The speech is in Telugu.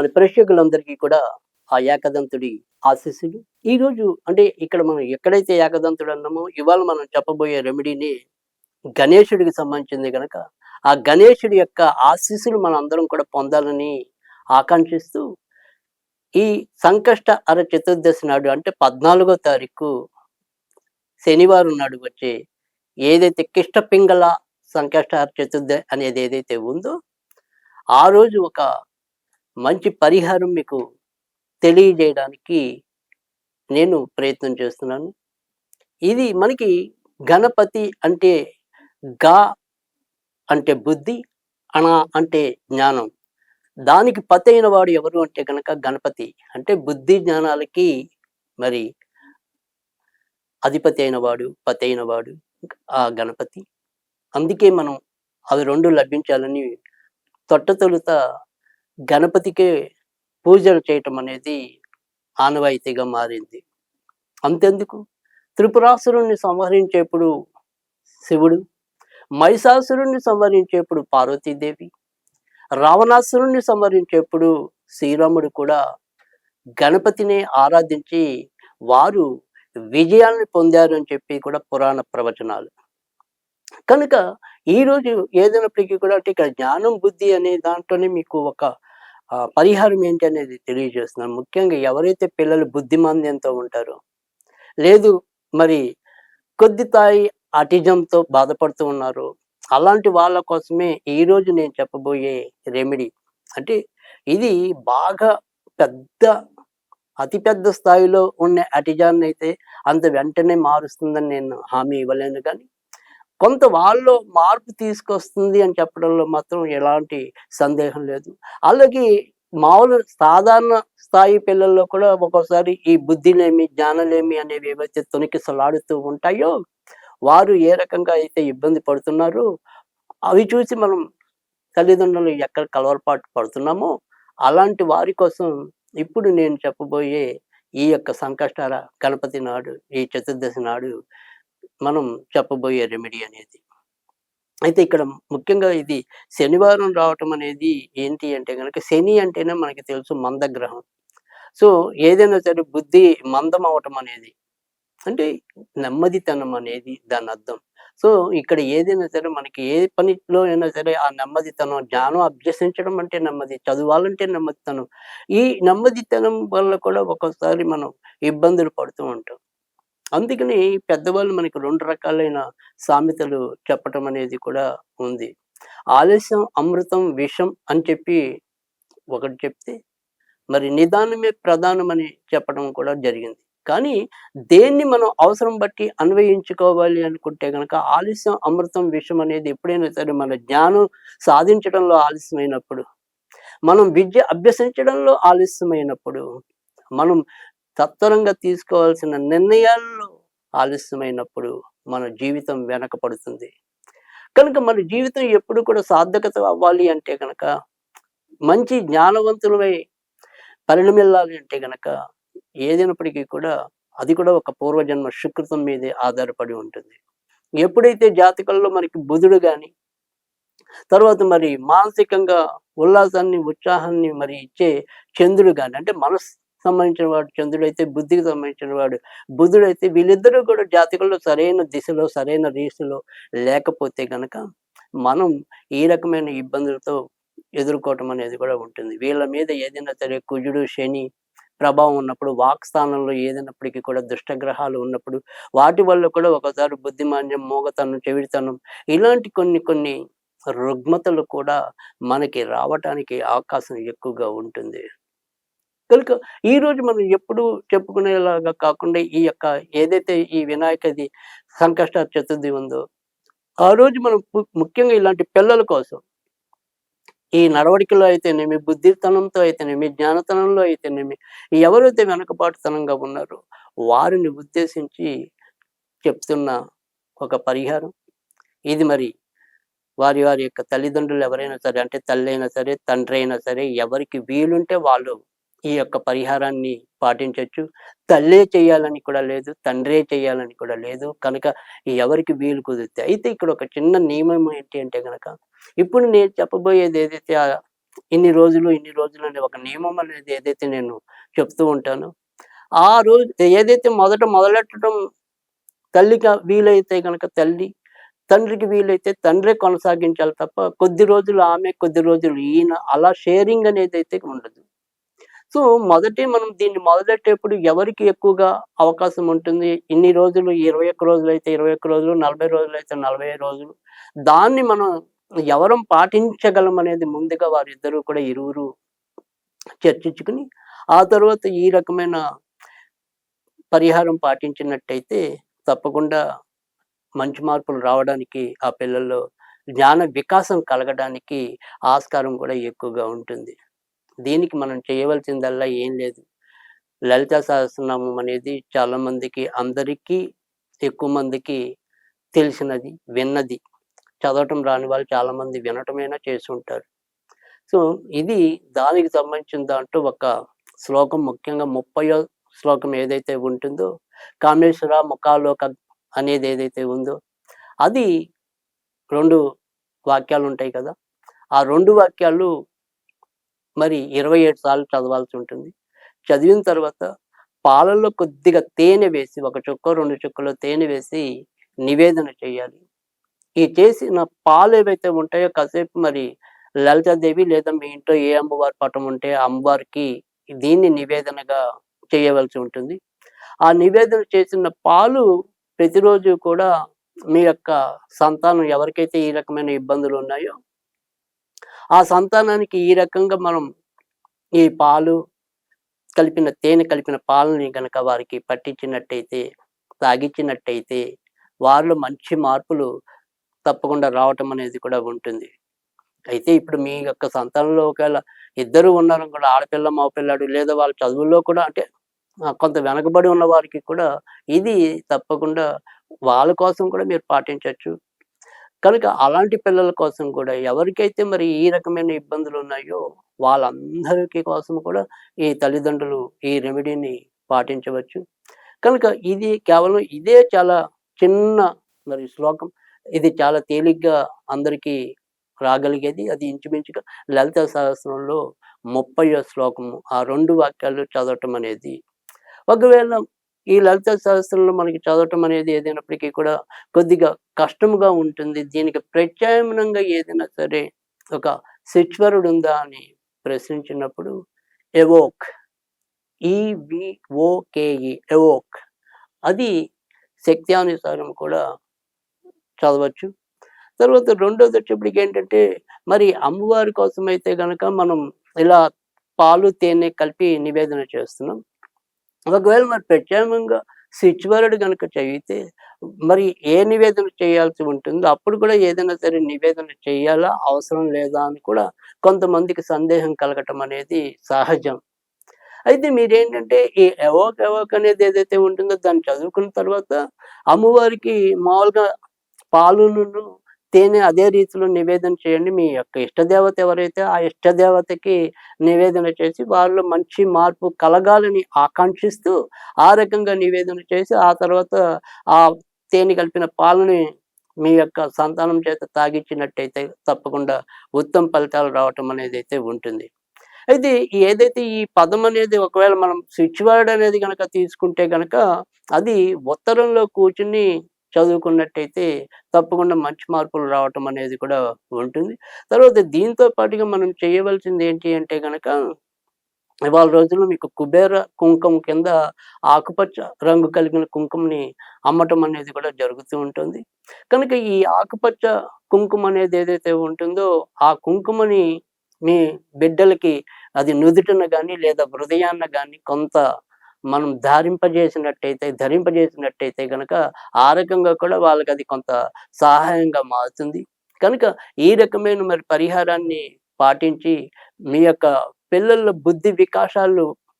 మన ప్రేక్షకులందరికీ కూడా ఆ ఏకదంతుడి ఆశీస్సులు. ఈ రోజు అంటే ఇక్కడ మనం ఎక్కడైతే ఏకదంతుడు అన్నామో ఇవాళ మనం చెప్పబోయే రెమెడీని గణేశుడికి సంబంధించింది కనుక ఆ గణేశుడి యొక్క ఆశీస్సులు మనం అందరం కూడా పొందాలని ఆకాంక్షిస్తూ ఈ సంకష్ట అర చతుర్దశి నాడు అంటే పద్నాలుగో తారీఖు శనివారం నాడు వచ్చే ఏదైతే కిష్ట పింగళ సంకష్ట అర చతుర్దశి అనేది ఏదైతే ఉందో ఆ రోజు ఒక మంచి పరిహారం మీకు తెలియజేయడానికి నేను ప్రయత్నం చేస్తున్నాను. ఇది మనకి గణపతి అంటే గా అంటే బుద్ధి అణ అంటే జ్ఞానం. దానికి పతైన వాడు ఎవరు అంటే కనుక గణపతి. అంటే బుద్ధి జ్ఞానాలకి మరి అధిపతి అయిన వాడు పతైన వాడు ఆ గణపతి. అందుకే మనం అవి రెండు లభించాలని తొట్టతొలుత గణపతికే పూజలు చేయటం అనేది ఆనవాయితీగా మారింది. అంతెందుకు? త్రిపురాసురుణ్ణి సంహరించేప్పుడు శివుడు మహిషాసురుణ్ణి సంహరించేప్పుడు పార్వతీదేవి రావణాసురుణ్ణి సంహరించేప్పుడు శ్రీరాముడు కూడా గణపతిని ఆరాధించి వారు విజయాన్ని పొందారు అని చెప్పి కూడా పురాణ ప్రవచనాలు. కనుక ఈ రోజు ఏదైనప్పటికీ కూడా అంటే ఇక్కడ జ్ఞానం బుద్ధి అనే దాంట్లోనే మీకు ఒక పరిహారం ఏంటి అనేది తెలియజేస్తున్నాను. ముఖ్యంగా ఎవరైతే పిల్లలు బుద్ధిమాంద్యంతో ఉంటారో లేదు మరి కొద్ది తాయి అటిజంతో బాధపడుతూ ఉన్నారు అలాంటి వాళ్ళ కోసమే ఈ రోజు నేను చెప్పబోయే రెమెడీ. అంటే ఇది బాగా పెద్ద అతి పెద్ద స్థాయిలో ఉన్న అటిజాన్ని అయితే అంత వెంటనే మారుస్తుందని నేను హామీ ఇవ్వలేను. కానీ కొంత వాళ్ళు మార్పు తీసుకొస్తుంది అని చెప్పడంలో మాత్రం ఎలాంటి సందేహం లేదు. అలాగే మామూలు సాధారణ స్థాయి పిల్లల్లో కూడా ఒక్కోసారి ఈ బుద్ధిలేమి జ్ఞానలేమి అనేవి ఏవైతే తొనికిసలాడుతూ ఉంటాయో వారు ఏ రకంగా అయితే ఇబ్బంది పడుతున్నారో అవి చూసి మనం తల్లిదండ్రులు ఎక్కడ కలవరపాటు పడుతున్నామో అలాంటి వారి కోసం ఇప్పుడు నేను చెప్పబోయే ఈ యొక్క సంకష్టాల గణపతి నాడు ఈ చతుర్దశి నాడు మనం చెప్పబోయే రెమెడీ అనేది. అయితే ఇక్కడ ముఖ్యంగా ఇది శనివారం రావటం అనేది ఏంటి అంటే కనుక శని అంటేనే మనకి తెలుసు మందగ్రహం. సో ఏదైనా సరే బుద్ధి మందం అవటం అనేది. అంటే నెమ్మదితనం అనేది దాని అర్థం. సో ఇక్కడ ఏదైనా సరే మనకి ఏ పనిలో అయినా సరే ఆ నెమ్మదితనం జ్ఞానం అభ్యసించడం అంటే నెమ్మది చదవాలంటే నెమ్మదితనం. ఈ నెమ్మదితనం వల్ల కూడా ఒక్కోసారి మనం ఇబ్బందులు పడుతూ ఉంటాం. అందుకని పెద్దవాళ్ళు మనకి రెండు రకాలైన సామెతలు చెప్పటం అనేది కూడా ఉంది. ఆలస్యం అమృతం విషం అని చెప్పి ఒకటి చెప్తే మరి నిదానమే ప్రధానం అని చెప్పడం కూడా జరిగింది. కానీ దేన్ని మనం అవసరం బట్టి అన్వయించుకోవాలి అనుకుంటే కనుక ఆలస్యం అమృతం విషం అనేది ఎప్పుడైనా సరే మన జ్ఞానం సాధించడంలో ఆలస్యమైనప్పుడు మనం విద్య అభ్యసించడంలో ఆలస్యమైనప్పుడు మనం తత్వరంగా తీసుకోవాల్సిన నిర్ణయాల్లో ఆలస్యమైనప్పుడు మన జీవితం వెనకపడుతుంది. కనుక మన జీవితం ఎప్పుడు కూడా సార్థకత అవ్వాలి అంటే కనుక మంచి జ్ఞానవంతులమై పరిణమిల్లాలి అంటే గనక ఏదైనప్పటికీ కూడా అది కూడా ఒక పూర్వజన్మ సుకృతం మీదే ఆధారపడి ఉంటుంది. ఎప్పుడైతే జాతకంలో మనకి బుధుడు కానీ తర్వాత మరి మానసికంగా ఉల్లాసాన్ని ఉత్సాహాన్ని మరి ఇచ్చే చంద్రుడు కానీ అంటే మనస్ సంబంధించిన వాడు చంద్రుడు అయితే బుద్ధికి సంబంధించిన వాడు. బుధుడు అయితే వీళ్ళిద్దరూ కూడా జాతకంలో సరైన దిశలో సరైన రీతిలో లేకపోతే గనక మనం ఈ రకమైన ఇబ్బందులతో ఎదుర్కోవటం అనేది కూడా ఉంటుంది. వీళ్ళ మీద ఏదైనా సరే కుజుడు శని ప్రభావం ఉన్నప్పుడు వాక్ స్థానంలో ఏదైనప్పటికీ కూడా దుష్టగ్రహాలు ఉన్నప్పుడు వాటి వల్ల కూడా ఒకసారి బుద్ధిమాన్యం మోగతనం చెవిడితనం ఇలాంటి కొన్ని కొన్ని రుగ్మతలు కూడా మనకి రావటానికి అవకాశం ఎక్కువగా ఉంటుంది. కనుక ఈ రోజు మనం ఎప్పుడు చెప్పుకునేలాగా కాకుండా ఈ యొక్క ఏదైతే ఈ వినాయకది సంకష్ట చతుర్థి ఉందో ఆ రోజు మనం ముఖ్యంగా ఇలాంటి పిల్లల కోసం ఈ నడవడికలో అయితేనేమి బుద్ధితనంతో అయితేనేమి జ్ఞానతనంలో అయితేనేమి ఎవరైతే వెనకపాటుతనంగా ఉన్నారో వారిని ఉద్దేశించి చెప్తున్న ఒక పరిహారం. ఇది మరి వారి వారి యొక్క తల్లిదండ్రులు ఎవరైనా సరే అంటే తల్లి అయినా సరే తండ్రి అయినా సరే ఎవరికి వీలుంటే వాళ్ళు ఈ యొక్క పరిహారాన్ని పాటించవచ్చు తల్లే చేయాలని కూడా లేదు తండ్రే చేయాలని కూడా లేదు. కనుక ఎవరికి వీలు కుదిరితే అయితే ఇక్కడ ఒక చిన్న నియమం ఏంటి అంటే కనుక ఇప్పుడు నేను చెప్పబోయేది ఏదైతే ఇన్ని రోజులు ఇన్ని రోజులు అనే ఒక నియమం అనేది ఏదైతే నేను చెప్తూ ఉంటానో ఆ రోజు ఏదైతే మొదట మొదలెట్టడం తల్లికి వీలైతే కనుక తల్లి తండ్రికి వీలైతే తండ్రే కొనసాగించాలి తప్ప కొద్ది రోజులు ఆమె కొద్ది రోజులు ఈయన అలా షేరింగ్ అనేది అయితే ఉండదు. సో మొదటి మనం దీన్ని మొదలెట్టేప్పుడు ఎవరికి ఎక్కువగా అవకాశం ఉంటుంది? ఇన్ని రోజులు ఇరవై ఒక్క రోజులు అయితే ఇరవై ఒక్క రోజులు నలభై రోజులు అయితే నలభై రోజులు. దాన్ని మనం ఎవరం పాటించగలం అనేది ముందుగా వారిద్దరూ కూడా ఇరువురు చర్చించుకుని ఆ తర్వాత ఈ రకమైన పరిహారం పాటించినట్టయితే తప్పకుండా మంచి మార్పులు రావడానికి ఆ పిల్లల్లో జ్ఞాన వికాసం కలగడానికి ఆస్కారం కూడా ఎక్కువగా ఉంటుంది. దీనికి మనం చేయవలసిందల్లా ఏం లేదు. లలిత సహస్రనామం అనేది చాలా మందికి అందరికీ ఎక్కువ మందికి తెలిసినది విన్నది. చదవటం రాని వాళ్ళు చాలా మంది వినటమైనా చేసి ఉంటారు సో ఇది దానికి సంబంధించిన దాంట్లో ఒక శ్లోకం ముఖ్యంగా ముప్పయో శ్లోకం ఏదైతే ఉంటుందో కామేశ్వర ముఖాలోక అనేది ఏదైతే ఉందో అది రెండు వాక్యాలు ఉంటాయి కదా. ఆ రెండు వాక్యాలు మరి ఇరవై ఏడు సార్లు చదవాల్సి ఉంటుంది. చదివిన తర్వాత పాలల్లో కొద్దిగా తేనె వేసి ఒక చుక్క రెండు చుక్కలో తేనె వేసి నివేదన చేయాలి. ఈ చేసిన పాలు ఏవైతే ఉంటాయో కాసేపు మరి లలితాదేవి లేదా మీ ఇంట్లో ఏ అమ్మవారి పటం ఉంటే ఆ అమ్మవారికి దీన్ని నివేదనగా చేయవలసి ఉంటుంది. ఆ నివేదన చేసిన పాలు ప్రతిరోజు కూడా మీ యొక్క సంతానం ఎవరికైతే ఈ రకమైన ఇబ్బందులు ఉన్నాయో ఆ సంతానానికి ఈ రకంగా మనం ఈ పాలు కలిపిన తేనె కలిపిన పాలని కనుక వారికి పట్టించినట్టయితే తాగించినట్టయితే వారిలో మంచి మార్పులు తప్పకుండా రావటం అనేది కూడా ఉంటుంది. అయితే ఇప్పుడు మీ యొక్క సంతానంలో ఒకవేళ ఇద్దరు ఉన్నారు కూడా ఆడపిల్ల మగపిల్లాడు లేదా వాళ్ళ చదువుల్లో కూడా అంటే కొంత వెనకబడి ఉన్న వారికి కూడా ఇది తప్పకుండా వాళ్ళ కోసం కూడా మీరు పాటించవచ్చు. కనుక అలాంటి పిల్లల కోసం కూడా ఎవరికైతే మరి ఈ రకమైన ఇబ్బందులు ఉన్నాయో వాళ్ళందరికీ కోసం కూడా ఈ తల్లిదండ్రులు ఈ రెమెడీని పాటించవచ్చు. కనుక ఇది కేవలం ఇదే చాలా చిన్న మరి శ్లోకం. ఇది చాలా తేలిగ్గా అందరికీ రాగలిగేది. అది ఇంచుమించుగా లలిత సహస్రంలో ముప్పై శ్లోకము. ఆ రెండు వాక్యాలు చదవటం అనేది ఒకవేళ ఈ లలిత శాస్త్రంలో మనకి చదవటం అనేది ఏదైనప్పటికీ కూడా కొద్దిగా కష్టముగా ఉంటుంది. దీనికి ప్రత్యామ్నాయంగా ఏదైనా సరే ఒక శిశ్వరుడు ఉందా అని ప్రశ్నించినప్పుడు ఎవోక్. ఈవిఓకేఈ ఎవోక్. అది శక్తి అనుసారం కూడా చదవచ్చు. తర్వాత రెండోది వచ్చేప్పటికి ఏంటంటే మరి అమ్మవారి కోసం అయితే కనుక మనం ఇలా పాలు తేనె కలిపి నివేదన చేస్తున్నాం. ఒకవేళ మరి ప్రత్యేకంగా శిచువరుడు కనుక చదివితే మరి ఏ నివేదన చేయాల్సి ఉంటుందో అప్పుడు కూడా ఏదైనా సరే నివేదన చేయాలా అవసరం లేదా అని కూడా కొంతమందికి సందేహం కలగటం అనేది సహజం. అయితే మీరేంటంటే ఈ ఎవోక్ ఎవోక్ అనేది ఏదైతే ఉంటుందో దాన్ని చదువుకున్న తర్వాత అమ్మవారికి మామూలుగా పాలును తేనె అదే రీతిలో నివేదన చేయండి. మీ యొక్క ఇష్టదేవత ఎవరైతే ఆ ఇష్టదేవతకి నివేదన చేసి వాళ్ళు మంచి మార్పు కలగాలని ఆకాంక్షిస్తూ ఆ రకంగా నివేదన చేసి ఆ తర్వాత ఆ తేనె కలిపిన పాలని మీ యొక్క సంతానం చేత తాగించినట్టయితే తప్పకుండా ఉత్తమ ఫలితాలు రావటం అనేది అయితే ఉంటుంది. అయితే ఏదైతే ఈ పదం అనేది ఒకవేళ మనం స్విచ్ వర్డ్ అనేది కనుక తీసుకుంటే కనుక అది ఉత్తరంలో కూర్చుని చదువుకున్నట్టయితే తప్పకుండా మంచి మార్పులు రావటం అనేది కూడా ఉంటుంది. తర్వాత దీంతో పాటుగా మనం చేయవలసింది ఏంటి అంటే కనుక ఇవాళ రోజుల్లో మీకు కుబేర కుంకుమ కింద ఆకుపచ్చ రంగు కలిగిన కుంకుమని అమ్మటం అనేది కూడా జరుగుతూ ఉంటుంది. కనుక ఈ ఆకుపచ్చ కుంకుమ అనేది ఏదైతే ఉంటుందో ఆ కుంకుమని మీ బిడ్డలకి అది నుదుటన కానీ లేదా హృదయాన్న కానీ కొంత మనం ధారింపజేసినట్టయితే ధరింపజేసినట్టయితే కనుక ఆ రకంగా కూడా వాళ్ళకి అది కొంత సహాయంగా మారుతుంది. కనుక ఈ రకమైన మరి పరిహారాన్ని పాటించి మీ యొక్క పిల్లల బుద్ధి వికాసాలు